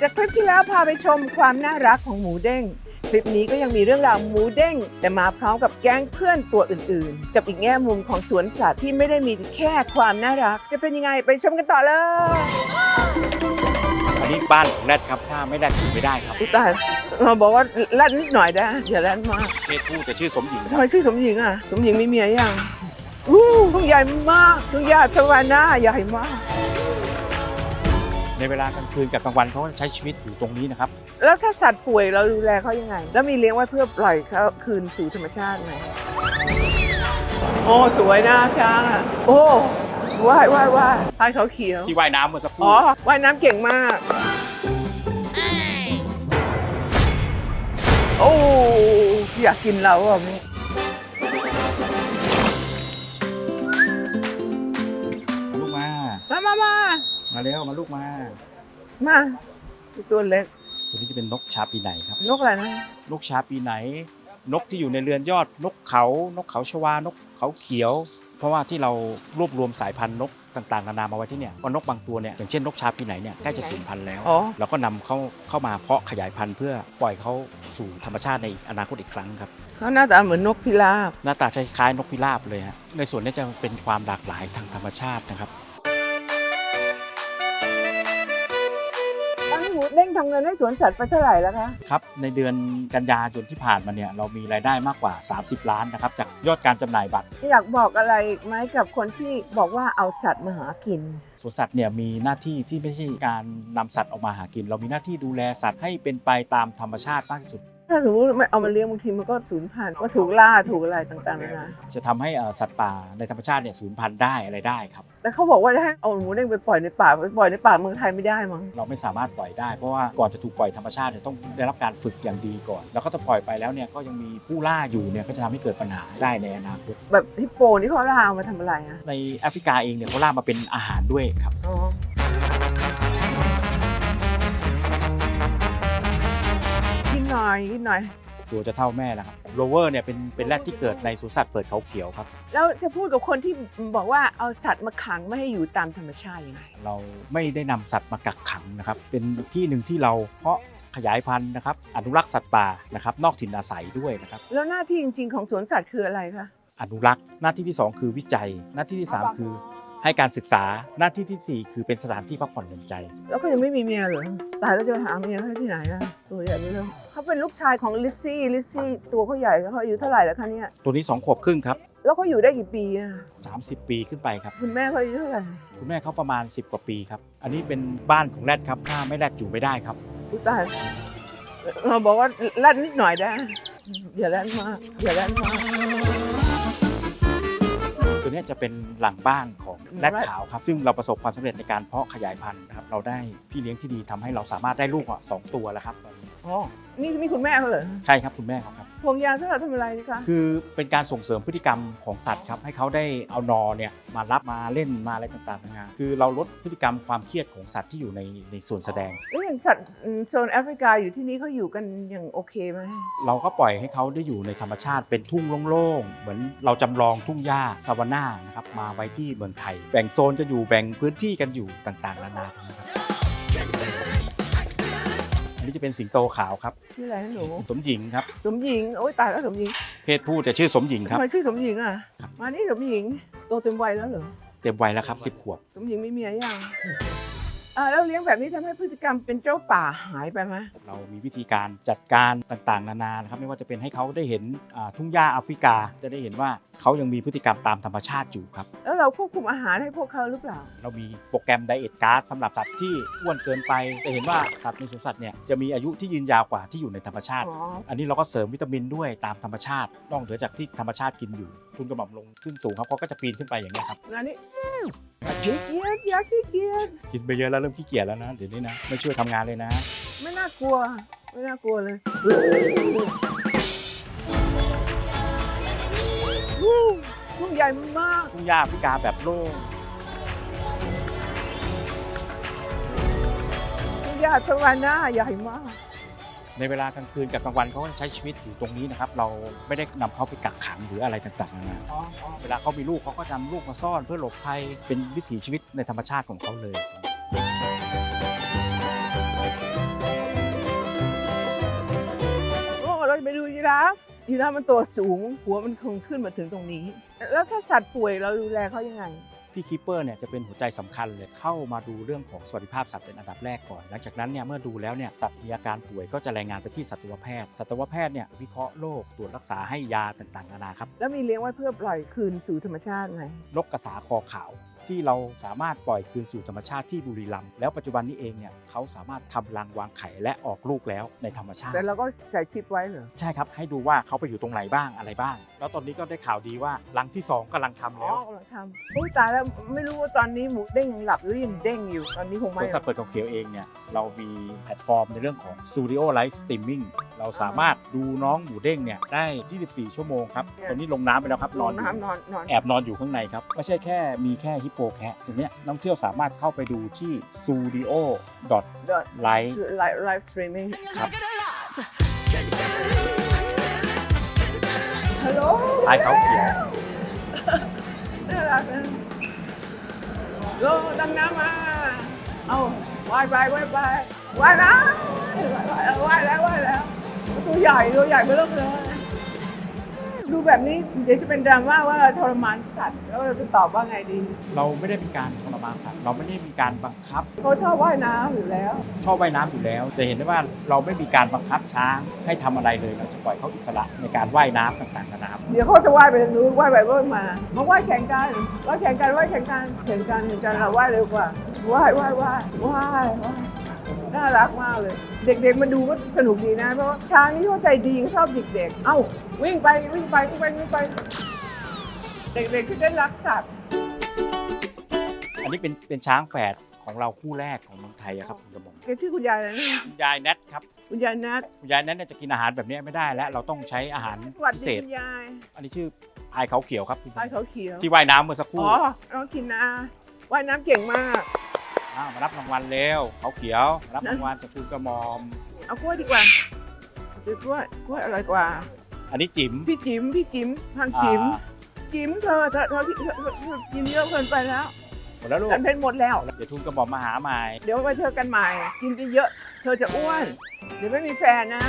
จากคลิปที่แล้วพาไปชมความน่ารักของหมูเด้ง คลิปนี้ก็ยังมีเรื่องราวหมูเด้ง แต่มาพร้อมกับแก๊งเพื่อนตัวอื่นๆ กับอีกแง่มุมของสวนสัตว์ที่ไม่ได้มีแค่ความน่ารัก จะเป็นยังไงไปชมกันต่อเลยอันนี้บ้านของแรดครับถ้าไม่แรดอยู่ไม่ได้ครับอุยตายเราบอกว่าลั่นนิดหน่อยได้อย่าลั่นมากเพศผู้แต่ชื่อสมหญิงคทำรับไมชื่อสมหญิงอะ สมหญิงมีเมียยังอู้ทุ่งใหญ่มากทุ่งหญ้าสวานาใหญ่มาก ในเวลากลางคืนกับกลางวันเขาใช้ชีวิตอยู่ตรงนี้นะครับ แล้วถ้าสัตว์ป่วยเราดูแลเขายังไง แล้วมีเลี้ยงไว้เพื่อปล่อยเขาคืนสู่ธรรมชาติไหมโอ้สวยนะช้างอะโอ้ว่ายว่ายว่ายพายเขาเขียวที่ว่ายน้ำเมื่อสักครู่อ๋อว่ายน้ำเก่งมาก โอ้อยากกินเราอะนี่ลูกมา มามามา มาเร็วมาลูกมา มาตัวเล็ก ตัวนี้จะเป็นนกชาปีไหนครับ นกอะไรนะ นกชาปีไหน นกที่อยู่ในเรือนยอด นกเขา นกเขาชวา นกเขาเขียว เพราะว่าที่เรารวบรวมสายพันธุ์นกต่างๆนานามาไว้ที่เนี่ยว่านกบางตัวเนี่ยอย่างเช่นนกชาปีไหนเนี่ยใกล้จะสูญพันธุ์แล้วอ๋อ เราก็นำเข้าเข้ามาเพาะขยายพันธุ์เพื่อปล่อยเขาสู่ธรรมชาติในอนาคตอีกครั้งครับ เขาหน้าตาเหมือนนกพิราบ หน้าตาคล้ายๆนกพิราบเลยฮะในส่วนนี้จะเป็นความหลากหลายทางธรรมชาตินะครับ ทำเงินให้สวนสัตว์ไปเท่าไหร่แล้วคะ ครับในเดือนกันยายนที่ผ่านมาเนี่ยเรามีรายได้มากกว่า 30 ล้านนะครับจากยอดการจำหน่ายบัตร อยากบอกอะไรไหมกับคนที่บอกว่าเอาสัตว์มาหากิน สวนสัตว์เนี่ยมีหน้าที่ที่ไม่ใช่การนำสัตว์ออกมาหากิน เรามีหน้าที่ดูแลสัตว์ให้เป็นไปตามธรรมชาติมากที่สุด ถ้าสมมติไม่เอามาเลี้ยงบางทีมันก็สูญพันธุ์ก็ถูกล่าถูกอะไรต่างๆนานาจะทำให้เอ่อสัตว์ป่าในธรรมชาติเนี่ยสูญพันธุ์ได้อะไรได้ครับ แต่เขาบอกว่าจะให้เอาหมูเด้งไปปล่อยในป่าไปปล่อยในป่าเมืองไทยไม่ได้มั้ง เราไม่สามารถปล่อยได้เพราะว่าก่อนจะถูกปล่อยธรรมชาติเนี่ยต้องได้รับการฝึกอย่างดีก่อน แล้วก็จะปล่อยไปแล้วเนี่ยก็ยังมีผู้ล่าอยู่เนี่ยก็จะทำให้เกิดปัญหาได้ในอนาคตแบบฮิปโปนี่เขาล่าเอามาทำอะไรอะในแอฟริกาเองเนี่ยเขาล่ามาเป็นอาหารด้วยครับ อ๋อ หน่อยกินหน่อย ตัวจะเท่าแม่แล้วครับโรเวอร์เนี่ยเป็นเป็นแรดที่เกิดในสวนสัตว์เปิดเขาเขียวครับ แล้วจะพูดกับคนที่บอกว่าเอาสัตว์มาขังไม่ให้อยู่ตามธรรมชาติยังไงเราไม่ได้นำสัตว์มากักขังนะครับ เป็นที่หนึ่งที่เราเพาะขยายพันธุ์นะครับ อนุรักษ์สัตว์ป่านะครับ นอกถิ่นอาศัยด้วยนะครับ แล้วหน้าที่จริงๆของสวนสัตว์คืออะไรคะ อนุรักษ์ หน้าที่ที่สองคือวิจัย หน้าที่ที่สามคือ ให้การศึกษาหน้าที่ที่สี่คือเป็นสถานที่พักผ่อนหย่อนใจ แล้วก็ยังไม่มีเมียเหรอตายแล้วจะหาเมียให้ที่ไหนอะตัวใหญ่ไม่รู้เขาเป็นลูกชายของลิซซี่ลิซซี่ตัวเขาใหญ่เขาอายุเท่าไหร่แล้วคะเนี่ยตัวนี้สองขวบครึ่งครับ แล้วเขาอยู่ได้กี่ปีอะ30 ปีขึ้นไปครับ คุณแม่เขาอายุเท่าไหร่คุณแม่เขาประมาณ 10 กว่าปีครับ อันนี้เป็นบ้านของแรดครับถ้าไม่แรดอยู่ไม่ได้ครับอุยตายเราบอกว่าลั่นนิดหน่อยได้อย่าลั่นมากอย่าลั่นมากตัวเนี้ยจะเป็นหลังบ้านของ แรดขาวครับ ซึ่งเราประสบความสำเร็จในการเพาะขยายพันธุ์นะครับเราได้พี่เลี้ยงที่ดีทำให้เราสามารถได้ลูกอะสองตัวแล้วครับตอนนี้อ๋อ นี่นี่คุณแม่เขาเหรอใช่ครับคุณแม่เขาครับพวงยางสำหรับทำอะไรนี่คะ คือเป็นการส่งเสริมพฤติกรรมของสัตว์ครับให้เขาได้เอานอเนี่ยมารับมาเล่นมาอะไรต่างๆนานาคือเราลดพฤติกรรมความเครียดของสัตว์ที่อยู่ในในส่วนแสดง แล้วอย่างสัตว์โซนแอฟริกาอยู่ที่นี่เขาอยู่กันอย่างโอเคไหมเราก็ปล่อยให้เขาได้อยู่ในธรรมชาติเป็นทุ่งโล่งๆ เหมือนเราจำลองทุ่งหญ้าซาวาน่านะครับมาไว้ที่เมืองไทย แบ่งโซนกันอยู่แบ่งพื้นที่กันอยู่ต่างๆนานานะครับอั นนี้จะเป็นสิงโตขาวครับ ชื่ออะไรนะหนูสมหญิงครับ สมหญิงโอ้ยตายแล้วสมหญิงเพศผู้แต่ชื่อสมหญิงคทำรับ ไมชื่อสมหญิงอะ ครับ มานี่สมหญิงโตเต็มวัยแล้วเหรอเต็มวัยแล้วครับ10ขวบ สมหญิงมีเมียยัง อ่าแล้วเลี้ยงแบบนี้ทำให้พฤติกรรมเป็นเจ้าป่าหายไปไหมเรามีวิธีการจัดการต่างๆ นานานะครับไม่ว่าจะเป็นให้เขาได้เห็นอ่าทุ่งหญ้าแอฟริกา จะได้เห็นว่าเขายังมีพฤติกรรมตามธรรมชาติอยู่ครับ แล้วเราควบคุมอาหารให้พวกเขาหรือเปล่า เรามีโปรแกรมไดเอทการ์ดสำหรับสัตว์ที่อ้วนเกินไปจะเห็นว่าสัตว์ในสวนสัตว์เนี่ยจะมีอายุที่ยืนยาวกว่าที่อยู่ในธรรมชาติ อ๋อ อันนี้เราก็เสริมวิตามินด้วยตามธรรมชาตินอกเหนือจากที่ธรรมชาติกินอยู่ ทุนกระหม่อมลงขึ้นสูงครับเขาก็จะปีนขึ้นไปอย่างนี้ยครับแล้วนี่ขี้เกียจอยากขี้เกียจกินไปเยอะแล้วเริ่มขี้เกียจแล้วนะเดี๋ยวนี้นะไม่ช่วยทำงานเลยนะ ไม่น่ากลัว ไม่น่ากลัวเลยวู้ทุ่งใหญ่มากทุ่งหญ้าแอฟริกาแบบโล่งทุ่งหญ้าสวานาใหญ่มาก ในเวลากลางคืนกับกลางวันเขาก็ใช้ชีวิตอยู่ตรงนี้นะครับ เราไม่ได้นำเขาไปกักขังหรืออะไรต่างๆนะเวลาเขามีลูกเขาก็จะนำลูกมาซ่อนเพื่อหลบภัยเป็นวิถีชีวิตในธรรมชาติของเขาเลยโอ้เราไปดูยีราฟยีราฟมันตัวสูงหัวมันคงขึ้นมาถึงตรงนี้ แล้วถ้าสัตว์ป่วยเราดูแลเขายังไง พี่คีเปอร์เนี่ยจะเป็นหัวใจสำคัญเลยเข้ามาดูเรื่องของสวัสดิภาพสัตว์เป็นอันดับแรกก่อนหลังจากนั้นเนี่ยเมื่อดูแล้วเนี่ยสัตว์มีอาการป่วยก็จะรายงานไปที่สัตวแพทย์ สัตวแพทย์เนี่ยวิเคราะห์โรคตรวจรักษาให้ยาต่างๆนานาครับแล้วมีเลี้ยงไว้เพื่อปล่อยคืนสู่ธรรมชาติไหมนกกระสาคอขาว ที่เราสามารถปล่อยคืนสู่ธรรมชาติที่บุรีรัมย์แล้วปัจจุบันนี้เองเนี่ยเขาสามารถทำรังวางไข่และออกลูกแล้วในธรรมชาติ แต่เราก็ใส่ชิปไว้เหรอ ใช่ครับ ให้ดูว่าเขาไปอยู่ตรงไหนบ้างอะไรบ้าง แล้วตอนนี้ก็ได้ข่าวดีว่ารังที่ 2กำลังทำอ๋อแล้วกำลังทำอุ้ยตายแล้วไม่รู้ว่าตอนนี้หมูเด้งยังหลับหรือยังเด้งอยู่ ตอนนี้คงสไม่วนสัตว์เปิดเขาเขียวเองเนี่ยเรามีแพลตฟอร์มในเรื่องของ Studio Live Streaming เราสามารถดูน้องหมูเด้งเนี่ยได้ 24 ชั่วโมงครับตอนนี้ลงน้ำไปแล้วครับนนออนนอยู่ น้ำนอนนอนแอบนอนอยู่ข้างในครับ ไม่ใช่แค่มีแค่ฮิปโปแคะตรงเนี้ยนักท่องเที่ยวสามารถเข้าไปดูที่ studio live คือไลฟ์ไลฟ์สตรีมมิ่งครับฮัลโหลลายเขาเขียวน่ารักนะโลดำน้ำมาเอาว่ายไปว่ายไปว่ายนะว่ายแล้วว่ายแล้วตัวใหญ่ตัวใหญ่ไม่เลิกเลย ดูแบบนี้เดี๋ยวจะเป็นดราม่าว่าทรมานสัตว์ แล้วเราจะตอบว่าไงดี เราไม่ได้มีการทรมานสัตว์ เราไม่ได้มีการบังคับ เขาชอบว่ายน้ำอยู่แล้ว ชอบว่ายน้ำอยู่แล้ว จะเห็นได้ว่าเราไม่มีการบังคับช้างให้ทำอะไรเลย เราจะปล่อยเขาอิสระในการว่ายน้ำต่างๆนานาเดี๋ยวเขาจะว่ายไปทางนู้นว่ายไปว่ายมามาว่ายแข่งกันว่ายแข่งกันว่ายแข่งกันแข่งกันแข่งกันเราว่ายเร็วกว่าว่ายว่ายว่ายว่ายว่าย น่ารักมากเลย เด็กๆมาดูก็สนุกดีนะ เพราะว่าช้างนี่เขาใจดีเขาชอบเด็กๆ เอ้าวิ่งไปวิ่งไปวิ่งไปวิ่งไป เด็กๆที่ได้รักสัตว์ อันนี้เป็นเป็นช้างแฝดของเราคู่แรกของเมืองไทยอะครับคุณกระหม่อมแกชื่อคุณยายอะไรนะคุณยายแนทครับคุณยายนัทคุณยายแนทเนี่ยจะกินอาหารแบบนี้ไม่ได้แล้ว เราต้องใช้อาหารสวัสพิดีเศษคุณยายอันนี้ชื่อพายเขาเขียวครับคุณปลายเขาเขียวที่ว่ายน้ำเมื่อสักครู่ อ๋อน้องคินนาว่ายน้ำเก่งมากาวมารับรางวัลเร็วเขาเขียวมารับรางวัลจากทูลกระหมอม เอากล้วยดีกว่าเอากล้วยกล้วยอร่อยกว่า อันนี้จิ๋มพี่จิ๋มพี่จิ๋มทางจิ๋มอ่าจิ๋มเธอเธอเธอเธอเธอเธอกินเยอะเกินไปแล้วหมดแล้วลูกฉันเป็นหมดแล้ว เดี๋ยวทูลกระหม่อมมาหาใหม่ เดี๋ยวไปเจอกันใหม่ กินเยอะๆเธอจะอ้วน เดี๋ยวไม่มีแฟนนะ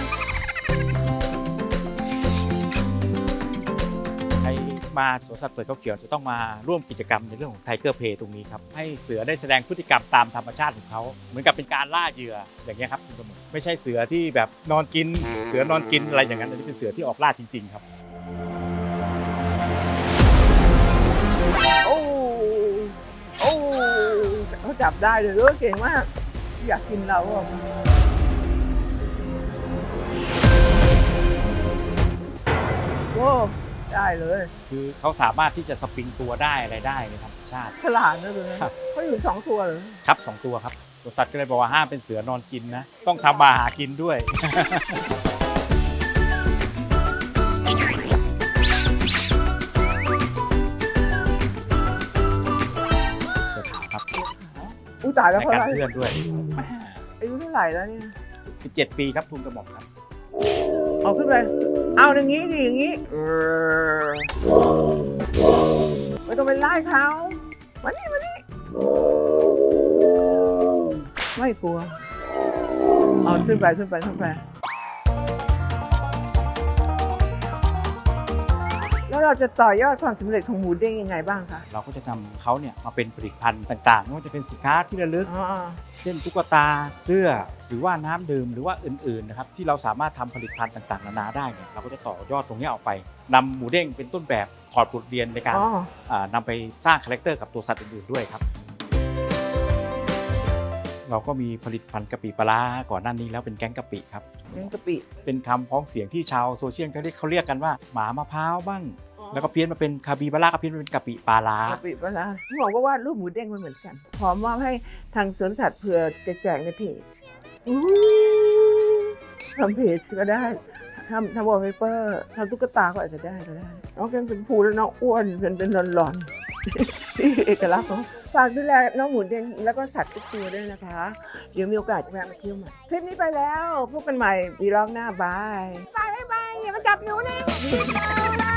มาสวนสัตว์เปิดเขาเขียวจะต้องมาร่วมกิจกรรมในเรื่องของไทเกอร์เพย์ตรงนี้ครับให้เสือได้แสดงพฤติกรรมตามธรรมชาติของเขาเหมือนกับเป็นการล่าเหยื่ออย่างเงี้ยครับคุณกระหม่อมไม่ใช่เสือที่แบบนอนกิน เสือนอนกินอะไรอย่างนั้นอันนี้เป็นเสือที่ออกล่าจริง ๆ ครับโอ้โอ้เขาจับได้เลยเออเก่งมากอยากกินเราอะโอ้ ได้เลยคือเขาสามารถที่จะสปริงตัวได้อะไรได้ในธรรมชาติ ฉลาดนะเลยครับ เขาอยู่สองตัวเหรอครับสองตัวครับสวนสัตว์ก็เลยบอกว่าห้ามเป็นเสือนอนกินนะ ต้องทำมาหากินด้วย เสือขาวครับอุ้ยตายแล้วในเขาการอะไรเพื่อนด้วยอายุเท่าไหร่แล้วเนี่ย 17 ปีครับทุนกระหม่อมครับ เอาขึ้นไป เอาอย่างนี้ดิอย่างนี้ไม่ต้องไปไล่เขามานี่มานี่ไม่กลัว เอาขึ้นไปขึ้นไปขึ้นไป แล้วเราจะต่อยอดความสำเร็จของหมูเด้งยังไงบ้างคะ เราก็จะนำเขาเนี่ยมาเป็นผลิตภัณฑ์ต่างๆไม่ว่าจะเป็นสินค้าที่ระลึกอ๋อเช่นตุ๊กตาเสื้อหรือว่าน้ำดื่มหรือว่าอื่นๆนะครับที่เราสามารถทำผลิตภัณฑ์ต่างๆนานาได้เนี่ยเราก็จะต่อยอดตรงนี้ออกไปนำหมูเด้งเป็นต้นแบบถอดบทเรียนในการอ๋ออ่านำไปสร้างคาแรคเตอร์กับตัวสัตว์อื่นๆด้วยครับเราก็มีผลิตภัณฑ์กะปิปลาร้าก่อนหน้านี้แล้วเป็นแก๊งกะปิครับเลี้ยงกะปิเป็นคำพ้องเสียงที่ชาวโซเชียลเขาเรียกเขาเรียกกันว่า หมามะพร้าวบ้าง แล้วก็เพี้ยนมาเป็นคาบีปลาร้าก็เพี้ยนมาเป็นกะปิปลาร้า กะปิปลาร้าพี่บอกก็วาดรูปหมูเด้งไว้เหมือนกันพร้อมมอบให้ทางสวนสัตว์เผื่อจะแจกในเพจอู้ทำเพจก็ได้ทำทำวอลเปเปอร์ทำตุ๊กตาก็อาจจะได้ก็ได้น้องเป็นเป็นภูแล้วน้องอ้วนเป็นเป็นหลอนๆที่เอกลักษณ์ของฝากดูแลน้องหมูเด้งแล้วก็สัตว์ทุกตัวด้วยนะคะ เดี๋ยวมีโอกาสจะแวะมาเที่ยวใหม่คลิปนี้ไปแล้วพบกันใหม่วีล็อกหน้าบายบายบายบายอย่ามาจับหนูนะ